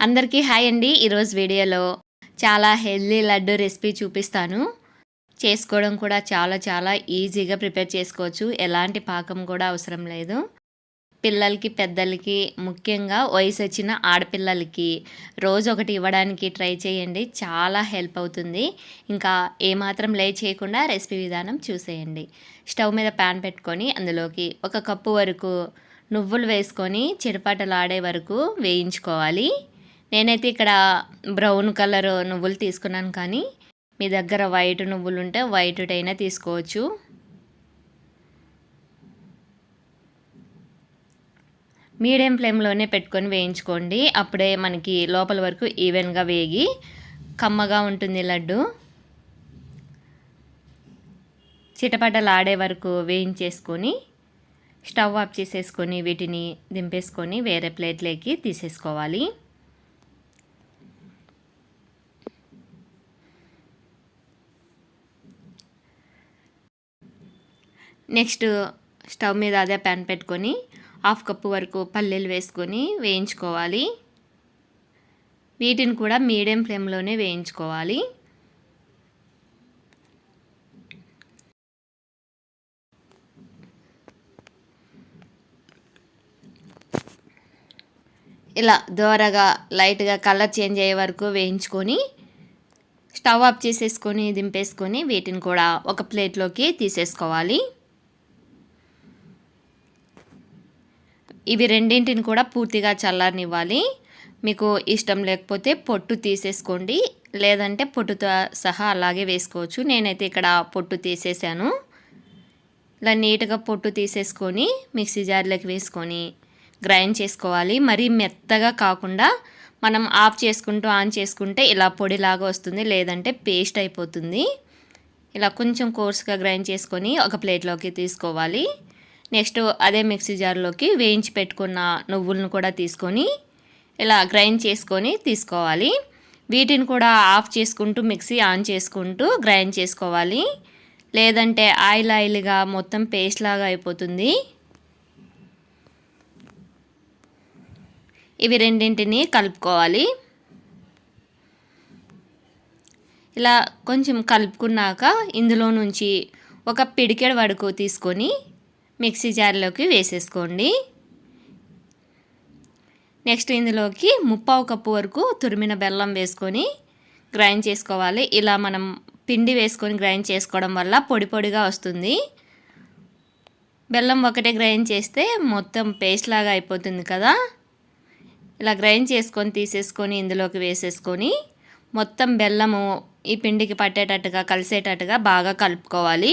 అందరికీ హాయ్ అండి. ఈరోజు వీడియోలో చాలా హెల్దీ లడ్డు రెసిపీ చూపిస్తాను. చేసుకోవడం కూడా చాలా చాలా ఈజీగా ప్రిపేర్ చేసుకోవచ్చు. ఎలాంటి పాకం కూడా అవసరం లేదు. పిల్లలకి పెద్దలకి ముఖ్యంగా వయసు వచ్చిన ఆడపిల్లలకి రోజు ఒకటి ఇవ్వడానికి ట్రై చేయండి. చాలా హెల్ప్ అవుతుంది. ఇంకా ఏమాత్రం లే చేయకుండా రెసిపీ విధానం చూసేయండి. స్టవ్ మీద ప్యాన్ పెట్టుకొని అందులోకి ఒక కప్పు వరకు నువ్వులు వేసుకొని చిటపాటలాడే వరకు వేయించుకోవాలి. నేనైతే ఇక్కడ బ్రౌన్ కలర్ నువ్వులు తీసుకున్నాను కానీ మీ దగ్గర వైట్ నువ్వులు ఉంటే వైట్ అయినా తీసుకోవచ్చు. మీడియం ఫ్లేమ్లోనే పెట్టుకొని వేయించుకోండి. అప్పుడే మనకి లోపల వరకు ఈవెన్గా వేగి కమ్మగా ఉంటుంది లడ్డు. చిటపటలాడే వరకు వేయించేసుకొని స్టవ్ ఆఫ్ చేసేసుకొని వీటిని దింపేసుకొని వేరే ప్లేట్లోకి తీసేసుకోవాలి. నెక్స్ట్ స్టవ్ మీద అదే ప్యాన్ పెట్టుకొని హాఫ్ కప్పు వరకు పల్లీలు వేసుకొని వేయించుకోవాలి. వీటిని కూడా మీడియం ఫ్లేమ్లోనే వేయించుకోవాలి. ఇలా దోరగా లైట్గా కలర్ చేంజ్ అయ్యే వరకు వేయించుకొని స్టవ్ ఆఫ్ చేసేసుకొని దింపేసుకొని వీటిని కూడా ఒక ప్లేట్లోకి తీసేసుకోవాలి. ఇవి రెండింటిని కూడా పూర్తిగా చల్లారనివ్వాలి. మీకు ఇష్టం లేకపోతే పొట్టు తీసేసుకోండి. లేదంటే పొట్టుతో సహా అలాగే వేసుకోవచ్చు. నేనైతే ఇక్కడ పొట్టు తీసేసాను. ఇలా నీట్గా పొట్టు తీసేసుకొని మిక్సీ జార్లోకి వేసుకొని గ్రైండ్ చేసుకోవాలి. మరీ మెత్తగా కాకుండా మనం ఆఫ్ చేసుకుంటూ ఆన్ చేసుకుంటే ఇలా పొడిలాగా వస్తుంది. లేదంటే పేస్ట్ అయిపోతుంది. ఇలా కొంచెం కోర్స్గా గ్రైండ్ చేసుకొని ఒక ప్లేట్లోకి తీసుకోవాలి. నెక్స్ట్ అదే మిక్సీ జార్లోకి వేయించి పెట్టుకున్న నువ్వులను కూడా తీసుకొని ఇలా గ్రైండ్ చేసుకొని తీసుకోవాలి. వీటిని కూడా ఆఫ్ చేసుకుంటూ మిక్సీ ఆన్ చేసుకుంటూ గ్రైండ్ చేసుకోవాలి. లేదంటే ఆయిల్ ఆయిల్గా మొత్తం పేస్ట్ లాగా అయిపోతుంది. ఇవి రెండింటిని కలుపుకోవాలి. ఇలా కొంచెం కలుపుకున్నాక ఇందులో నుంచి ఒక పిడికెడు వరకు తీసుకొని మిక్సీ జార్లోకి వేసేసుకోండి. నెక్స్ట్ ఇందులోకి ముప్పావు కప్పు వరకు తురిమిన బెల్లం వేసుకొని గ్రైండ్ చేసుకోవాలి. ఇలా మనం పిండి వేసుకొని గ్రైండ్ చేసుకోవడం వల్ల పొడి పొడిగా వస్తుంది. బెల్లం ఒకటే గ్రైండ్ చేస్తే మొత్తం పేస్ట్ లాగా అయిపోతుంది కదా. ఇలా గ్రైండ్ చేసుకొని తీసేసుకొని ఇందులోకి వేసేసుకొని మొత్తం బెల్లము ఈ పిండికి పట్టేటట్టుగా కలిసేటట్టుగా బాగా కలుపుకోవాలి.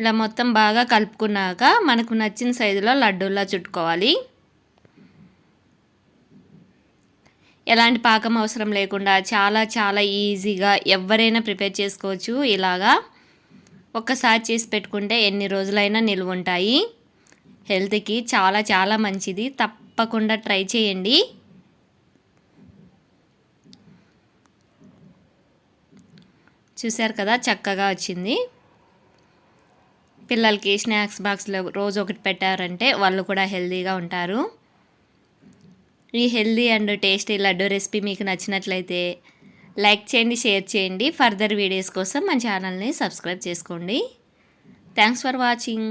ఇలా మొత్తం బాగా కలుపుకున్నాక మనకు నచ్చిన సైజులో లడ్డూలా చుట్టుకోవాలి. ఎలాంటి పాకం అవసరం లేకుండా చాలా చాలా ఈజీగా ఎవరైనా ప్రిపేర్ చేసుకోవచ్చు. ఇలాగా ఒక్కసారి చేసి పెట్టుకుంటే ఎన్ని రోజులైనా నిల్వ ఉంటాయి. హెల్త్కి చాలా చాలా మంచిది. తప్పకుండా ట్రై చేయండి. చూశారు కదా చక్కగా వచ్చింది. పిల్లలకి స్నాక్స్ బాక్స్లో రోజు ఒకటి పెట్టారంటే వాళ్ళు కూడా హెల్తీగా ఉంటారు. ఈ healthy and tasty laddu recipe మీకు నచ్చినట్లయితే లైక్ చేయండి షేర్ చేయండి. ఫర్దర్ వీడియోస్ కోసం మన ఛానల్ని సబ్స్క్రైబ్ చేసుకోండి. Thanks for watching.